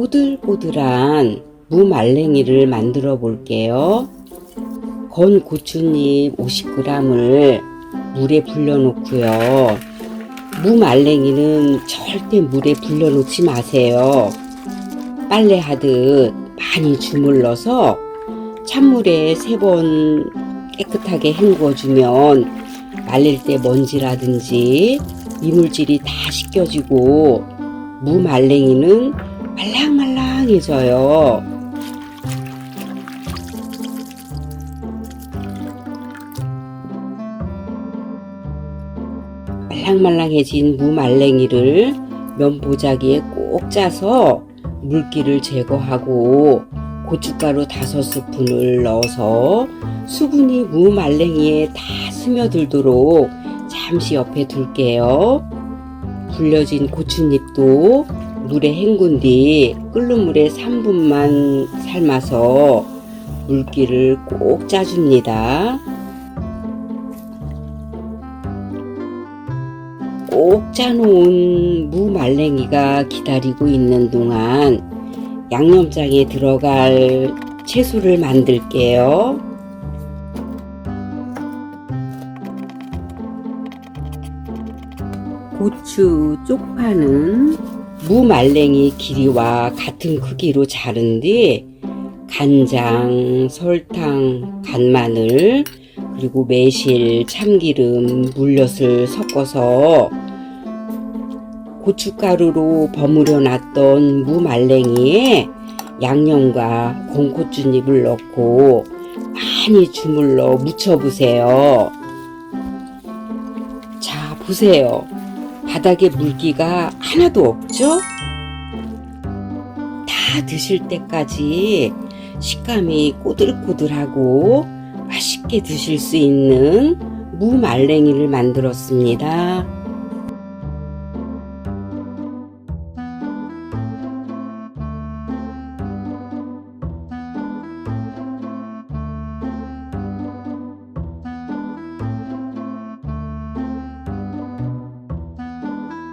꼬들꼬들한 무말랭이를 만들어 볼게요. 건 고추잎 50g을 물에 불려놓고요. 무말랭이는 절대 물에 불려놓지 마세요. 빨래하듯 많이 주물러서 찬물에 세 번 깨끗하게 헹궈주면 말릴 때 먼지라든지 이물질이 다 씻겨지고 무말랭이는 말랑말랑해져요. 말랑말랑해진 무말랭이를 면보자기에 꼭 짜서 물기를 제거하고 고춧가루 다섯 스푼을 넣어서 수분이 무말랭이에 다 스며들도록 잠시 옆에 둘게요. 불려진 고추잎도 물에 헹군 뒤 끓는 물에 3분만 삶아서 물기를 꼭 짜줍니다. 꼭 짜놓은 무 말랭이가 기다리고 있는 동안 양념장에 들어갈 채소를 만들게요. 고추 쪽파는 무말랭이 길이와 같은 크기로 자른 뒤 간장, 설탕, 간마늘, 그리고 매실, 참기름, 물엿을 섞어서 고춧가루로 버무려 놨던 무말랭이에 양념과 공고추잎을 넣고 많이 주물러 무쳐보세요. 자, 보세요. 바닥에 물기가 하나도 없죠? 다 드실 때까지 식감이 꼬들꼬들하고 맛있게 드실 수 있는 무말랭이를 만들었습니다.